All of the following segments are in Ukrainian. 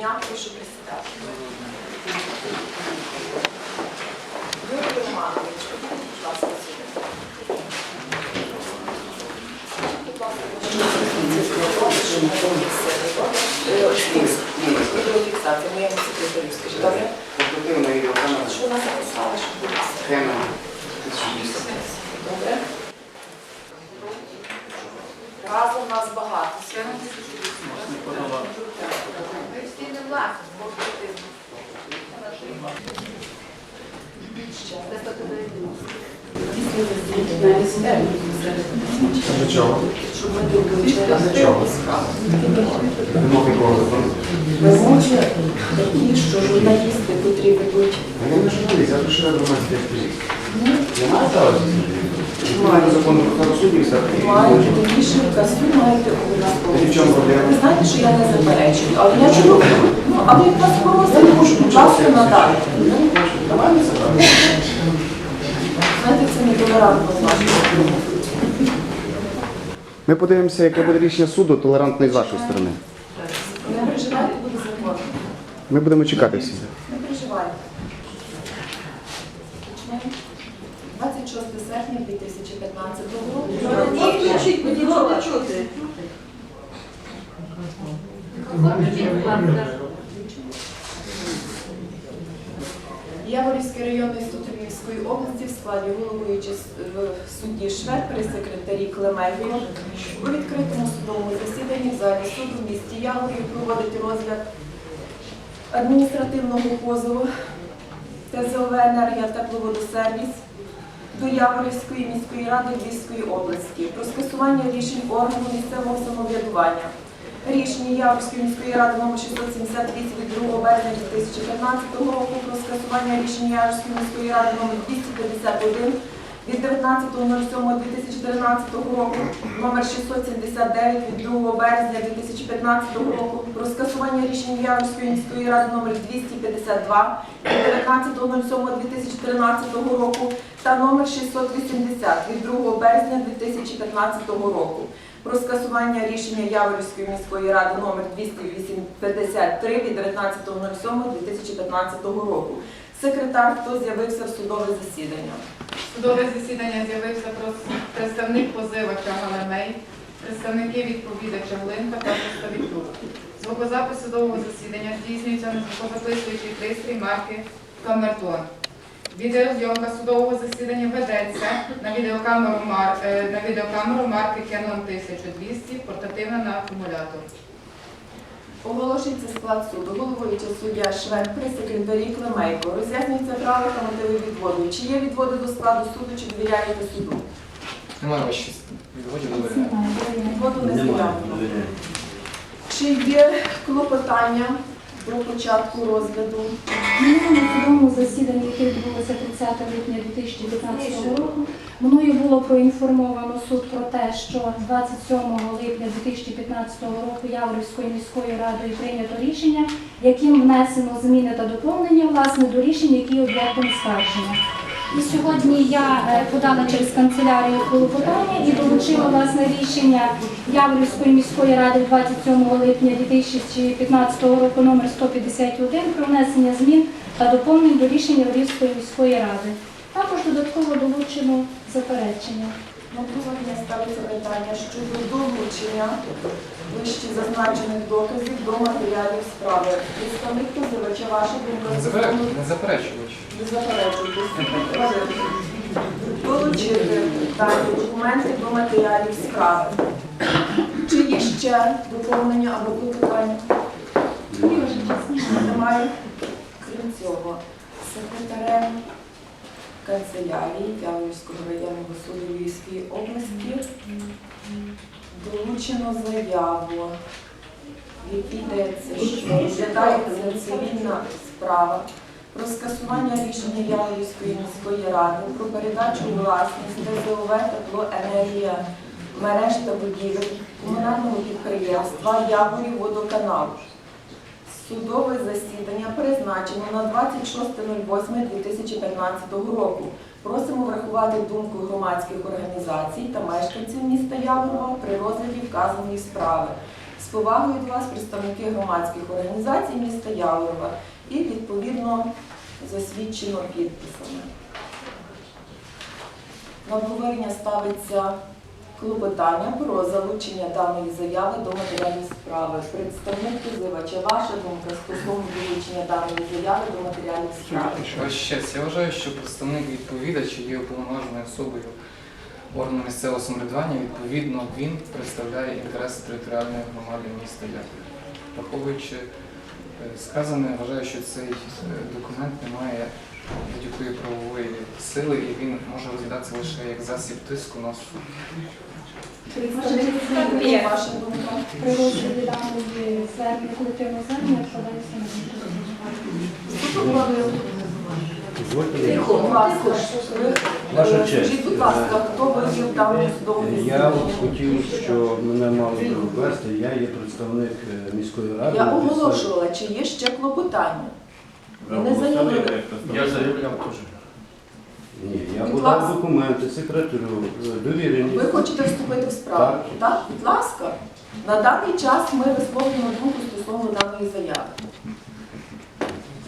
дня, прошу присідати. Юрій Романович, будь ласка, сюди. Будь ласка, ваші що ми попросили, добре? Фікс- Відеофіксація, моєму секретарю, скажіть, добре? Що вона записала, щоб ви писали? схема 1200. Добре? Разом нас багато. Для чого? Щоб ми долучили Чого? справу. Вимог якого закону? Вимоги такі, що журналісти, котрі ведуть А не журналіст, я пишу громадський активіст. Я маю право Маю закону про правосуддя і мають більше касу, мають обов'язково. І в чому проблема? Ви знаєте, що я не заперечую, але я чую, ну, але як вас просили, будь ласка, надати. Нормально це правда? Знаєте, це нетолерантно з вашої сторони. Ми подивимося, яке буде рішення суду, толерантне з вашої сторони. Не переживайте, буде закон. Ми будемо чекати всі. Не переживайте. Почнемо. 26 серпня 2015 року. Включіть, чути. Яворівський районний суд Львівської області в складі головуючи судді Швед при секретарі Клемелько у відкритому судовому засіданні в залі суду в місті Яворів проводить розгляд адміністративного позову ТЗОВ «Енергія тепловодосервіс» до Яворівської міської ради Львівської області про скасування рішень органу місцевого самоврядування. Рішення Яворівської міської ради номер 678 від 2 березня 2015 року про скасування рішення Яворівської міської ради номер 251 від 19.07.2013 року номер 679 від 2 березня 2015 року про скасування рішення Яворівської міської ради номер 252 від 19.07.2013 року та номер 680 від 2 березня 2015 року про скасування рішення Яворівської міської ради номер 253 від 19.07.2015 року. Секретар, хто з'явився в судове засідання? Судове засідання з'явився представник позивача Галемей, представники відповідача Глинка та представник Звукозапис судового засідання здійснюється на звукозаписуючий пристрій марки Камертон. Відеозйомка судового засідання ведеться на відеокамеру, е, марки Canon 1200, портативна на акумулятор. Оголошується склад суду. головується суддя Швед при секретарі Клемейко. Роз'яснюється право та мотиви відводу. Чи є відводи до складу суду, чи довіряєте суду? Немає ваші відводів довіряю. Відводу не заявлено. Чи є клопотання про початку розгляду? Минулому судовому засіданні, яке відбулося 30 липня 2019 року, мною було проінформовано суд про те, що 27 липня 2015 року Яворівською міською радою прийнято рішення, яким внесено зміни та доповнення власне до рішень, які об'єктом скарження. І сьогодні я е, подала через канцелярію клопотання і долучила власне рішення Яворівської міської ради 27 липня 2015 року номер 151 про внесення змін та доповнень до рішення Львівської міської ради. Також додатково долучено заперечення. Обговорення ставиться питання щодо долучення вище зазначених доказів до матеріалів справи. Представник позивача, ваша думка Не заперечувач. Не заперечувач. Не заперечуйте. Долучити дані документи до матеріалів справи. Чи є ще доповнення або клопотання? Немає. Крім цього, секретарем канцелярії Яворівського районного суду Львівської області долучено заяву, в якій йдеться, що розглядається цивільна справа про скасування рішення Яворівської міської ради про передачу власності ТЗОВ теплоенергія мереж та будівель комунального підприємства Яворів водоканал. Судове засідання призначено на 26.08.2015 року. Просимо врахувати думку громадських організацій та мешканців міста Яворова при розгляді вказаної справи. З повагою до вас представники громадських організацій міста Яворова і відповідно засвідчено підписами. На обговорення ставиться клопотання про залучення даної заяви до матеріалів справи. Представник позивача, ваша думка стосовно долучення даної заяви до матеріалів справи. Ваш честь, я вважаю, що представник відповідача є уповноваженою особою органу місцевого самоврядування. Відповідно, він представляє інтереси територіальної громади міста Яків. Враховуючи е, сказане, вважаю, що цей е, документ не має будь-якої правової сили і він може розглядатися лише як засіб тиску на суд. Представник ваша думка. При розгляді даної звернення колективного звернення вкладається на Будь ласка, Ваша е, честь, Скажіть, будь ласка, хто вивів в даному судовому Я от хотів, що мене мали провести. Я є представник е, міської ради. Я оголошувала, чи є ще клопотання. Ви не заявили. Я заявляв теж. Ні, я Будь подав ласка. документи секретарю, е, довіреність. Ви хочете вступити в справу? Так. Так, будь ласка. На даний час ми висловлюємо думку стосовно даної заяви.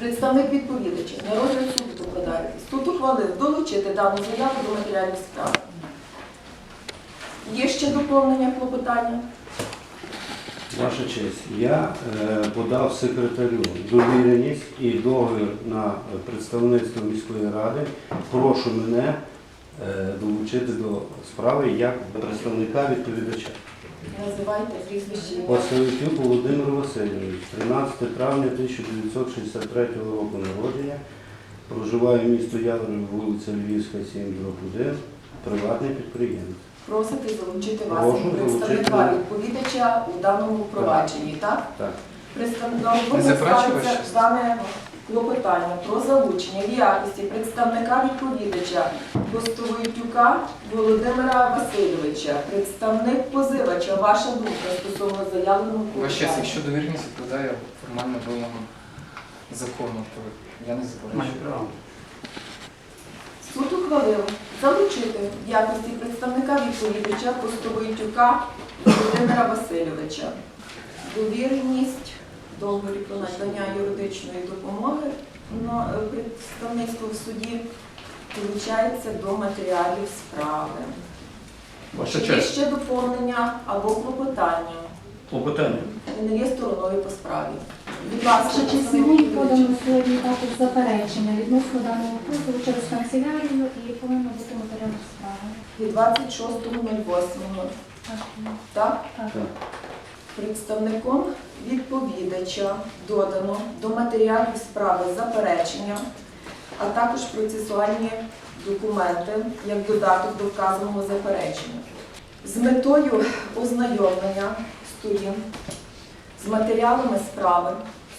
Представник відповідача на розгляд суду покладаєтесь. Суд ухвалив долучити дану заяву до матеріалів справи. Є ще доповнення клопотання? Ваша честь, я е, подав секретарю довіреність і договір на представництво міської ради. Прошу мене е, долучити до справи як представника відповідача. Називайте прізвище. Василютюк Володимир Васильович, 13 травня 1963 року народження. Проживає місто Яворів, вулиця Львівська, 7, 1, приватний підприємець. Просите залучити вас Прошу як представника залучити. відповідача у даному провадженні, так? Так. Не заперечуєш? ставиться дане клопотання про залучення в якості представника відповідача Гостовойтюка Володимира Васильовича, представник позивача. Ваша думка стосовно заявленого Ваш честь, клопотання? якщо довіреність відповідає формально вимогам закону, то я не заперечую. Суд ухвалив залучити в якості представника відповідача Гостовойтюка Володимира Васильовича. Довіреність договорі про надання юридичної допомоги на е, представництво в суді долучається до матеріалів справи. Ваша Чи є честь. ще доповнення або клопотання? Клопотання. Не є стороною по справі. Будь ласка, мені відповідача. подано сьогодні також заперечення відносно даного позову через канцелярію і повинно бути матеріал справи. Від 26.08. Так, Так? так. Представником відповідача додано до матеріалів справи заперечення, а також процесуальні документи як додаток до вказаного заперечення. З метою ознайомлення сторін з матеріалами справи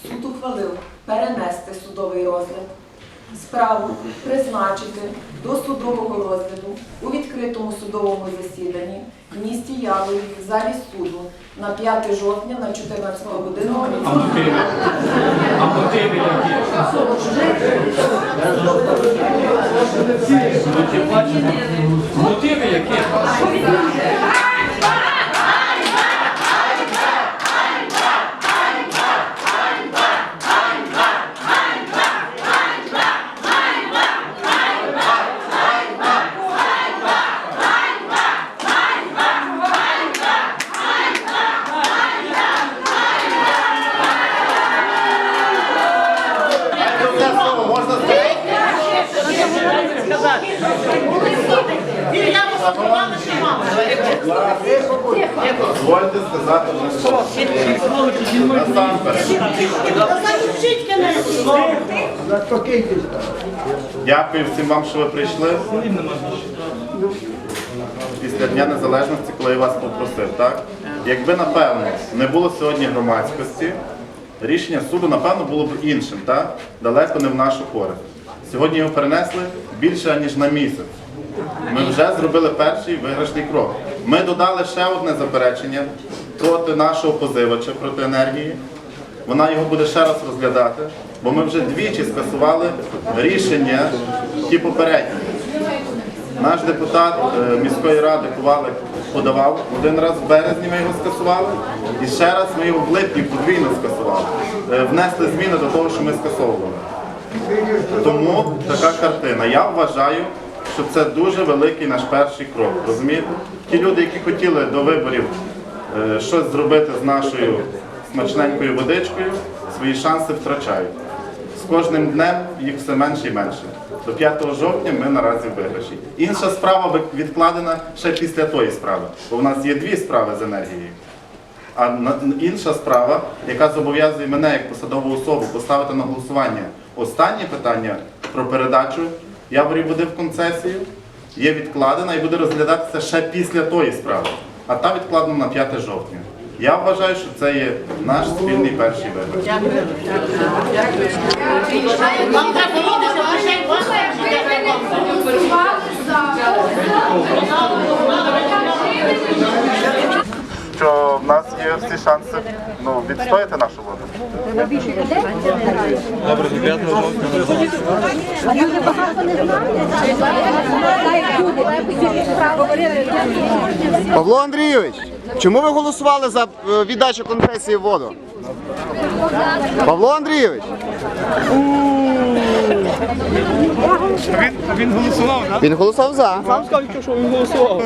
суд ухвалив перенести судовий розгляд, справу призначити до судового розгляду у відкритому судовому засіданні в місті Яворі в залі суду на 5 жовтня на 14 годину. А мотиви? А мотиви які? Мотиви які? Дозвольте сказати насамперед. Дякую всім вам, що ви прийшли. Після Дня Незалежності, коли я вас попросив, так? Якби, напевно, не було сьогодні громадськості, рішення суду, напевно, було б іншим, так? Далеко не в нашу користь. Сьогодні його перенесли більше, ніж на місяць. Ми вже зробили перший виграшний крок. Ми додали ще одне заперечення проти нашого позивача, проти енергії. вона його буде ще раз розглядати, бо ми вже двічі скасували рішення ті попередні. Наш депутат е, міської ради Ковалик подавав один раз в березні ми його скасували, і ще раз ми його в липні подвійно скасували. Е, Внесли зміни до того, що ми скасовували. Тому така картина. Я вважаю, що це дуже великий наш перший крок. Розумієте? Ті люди, які хотіли до виборів е, щось зробити з нашою смачненькою водичкою, свої шанси втрачають. З кожним днем їх все менше і менше. До 5 жовтня ми наразі виграші. Інша справа відкладена ще після тої справи, бо в нас є дві справи з енергією. А інша справа, яка зобов'язує мене як посадову особу поставити на голосування останнє питання про передачу Яворів води в концесію, є відкладена і буде розглядатися ще після тої справи. А та відкладена на 5 жовтня. Я вважаю, що це є наш спільний перший вибір. Що в нас є всі шанси ну, відстояти нашу воду. Павло Андрійович, чому ви голосували за е, віддачу концесії в воду? Павло Андрійович. Він, він голосував, так? Він голосував за. Сам сказав, що він голосував.